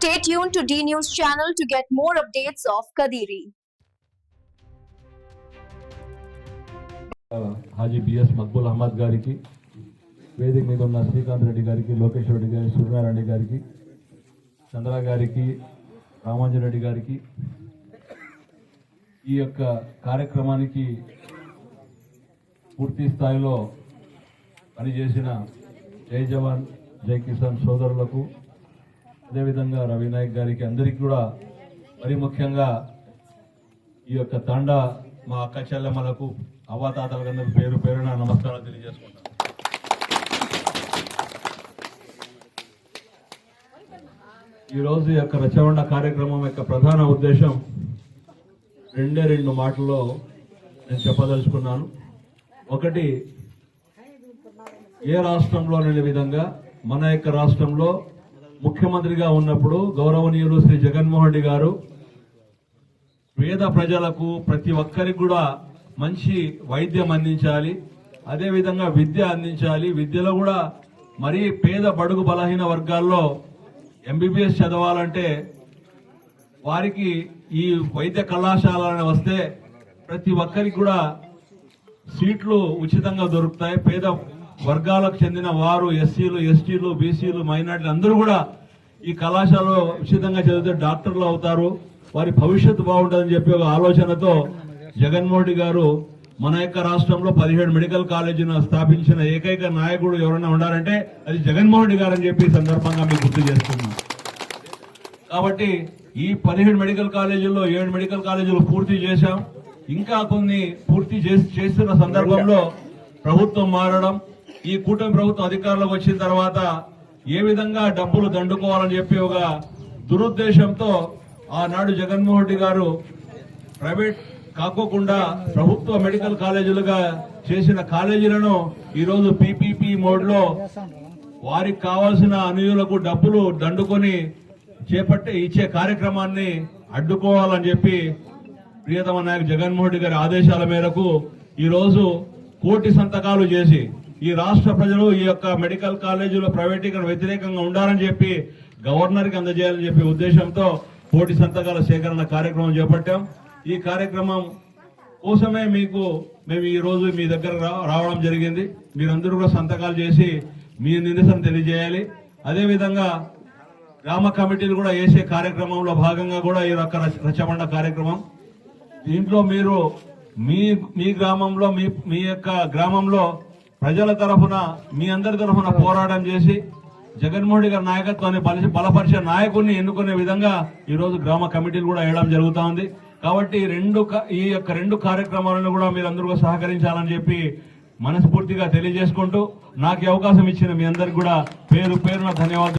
Stay tuned to D News channel to get more updates of Kadiri. హాజీ BS Maqbool Ahmed గారికి వేదిక మీద ఉన్న శ్రీకాంత్ రెడ్డి గారికి లోకేష్ రెడ్డి గారికి సూర్యనారాయణ రెడ్డి గారికి చంద్ర గారికి రామాంజన్ రెడ్డి గారికి ఈ యొక్క కార్యక్రమానికి పూర్తి స్థాయిలో పనిచేసిన జై జవాన్ జై కిసాన్ సోదరులకు అదేవిధంగా రవినాయక్ గారికి అందరికీ కూడా మరి ముఖ్యంగా ఈ యొక్క తండ మా అక్క చెల్లెమ్మలకు అవ్వాతాతలకందరి పేరు పేరున నమస్కారాలు తెలియజేసుకుంటాను. ఈ రోజు ఈ యొక్క రచవండ కార్యక్రమం యొక్క ప్రధాన ఉద్దేశం రెండే రెండు మాటల్లో నేను చెప్పదలుచుకున్నాను. ఒకటి ఏ రాష్ట్రంలో లేని విధంగా మన యొక్క రాష్ట్రంలో ముఖ్యమంత్రిగా ఉన్నప్పుడు గౌరవనీయులు శ్రీ జగన్మోహన్ రెడ్డి గారు పేద ప్రజలకు ప్రతి ఒక్కరికి కూడా మంచి వైద్యం అందించాలి అదేవిధంగా విద్య అందించాలి. విద్యలో కూడా మరీ పేద బడుగు బలహీన వర్గాల్లో ఎంబీబీఎస్ చదవాలంటే వారికి ఈ వైద్య కళాశాలని వస్తే ప్రతి ఒక్కరికి కూడా సీట్లు ఉచితంగా దొరుకుతాయి. పేద వర్గాలకు చెందిన వారు ఎస్సీలు ఎస్టీలు బీసీలు మైనార్టీలు అందరూ కూడా ఈ కళాశాలలో ఉచితంగా చదివితే డాక్టర్లు అవుతారు. వారి భవిష్యత్తు బాగుంటుందని చెప్పి ఒక ఆలోచనతో జగన్మోహన్ రెడ్డి గారు మన యొక్క రాష్ట్రంలో పదిహేడు మెడికల్ కాలేజీని స్థాపించిన ఏకైక నాయకుడు ఎవరైనా ఉండాలంటే అది జగన్మోహన్ రెడ్డి గారు అని చెప్పి ఈ సందర్భంగా మీకు గుర్తు చేస్తున్నాం కాబట్టి ఈ పదిహేడు మెడికల్ కాలేజీల్లో ఏడు మెడికల్ కాలేజీలు పూర్తి చేశాం. ఇంకా కొన్ని పూర్తి చేసి చేస్తున్న సందర్భంలో ప్రభుత్వం మారడం ఈ కూటమి ప్రభుత్వం అధికారంలోకి వచ్చిన తర్వాత ఏ విధంగా డబ్బులు దండుకోవాలని చెప్పి ఒక దురుద్దేశంతో ఆనాడు జగన్మోహన్ రెడ్డి గారు ప్రైవేట్ కాకోకుండా ప్రభుత్వ మెడికల్ కాలేజీలుగా చేసిన కాలేజీలను ఈరోజు పీపీపీ మోడ్లో వారికి కావాల్సిన అనుయులకు డబ్బులు దండుకొని చేపట్టి ఇచ్చే కార్యక్రమాన్ని అడ్డుకోవాలని చెప్పి ప్రియతమ నాయకు జగన్మోహన్ రెడ్డి గారి ఆదేశాల మేరకు ఈరోజు కోటి సంతకాలు చేసి ఈ రాష్ట్ర ప్రజలు ఈ యొక్క మెడికల్ కాలేజీలో ప్రైవేటీకరణ వ్యతిరేకంగా ఉండాలని చెప్పి గవర్నర్కి అందజేయాలని చెప్పి ఉద్దేశంతో కోటి సంతకాల సేకరణ కార్యక్రమం చేపట్టాం. ఈ కార్యక్రమం కోసమే మీకు మేము ఈ రోజు మీ దగ్గర రా- రావడం జరిగింది. మీరందరూ కూడా సంతకాలు చేసి మీ నిరసన తెలియజేయాలి. అదేవిధంగా గ్రామ కమిటీలు కూడా వేసే కార్యక్రమంలో భాగంగా కూడా ఈ యొక్క రచ- రచబండ కార్యక్రమం. దీంట్లో మీరు మీ మీ గ్రామంలో మీ మీ యొక్క గ్రామంలో ప్రజల తరఫున మీ అందరి తరఫున పోరాటం చేసి జగన్మోహన్ రెడ్డి గారి నాయకత్వాన్ని బలి బలపరిచే నాయకుడిని ఎన్నుకునే విధంగా ఈరోజు గ్రామ కమిటీలు కూడా వేయడం జరుగుతూ ఉంది. కాబట్టి రెండు క- ఈ యొక్క రెండు కార్యక్రమాలను కూడా మీరు సహకరించాలని చెప్పి మనస్ఫూర్తిగా తెలియజేసుకుంటూ నాకు అవకాశం ఇచ్చిన మీ అందరికి కూడా పేరు పేరున ధన్యవాదాలు.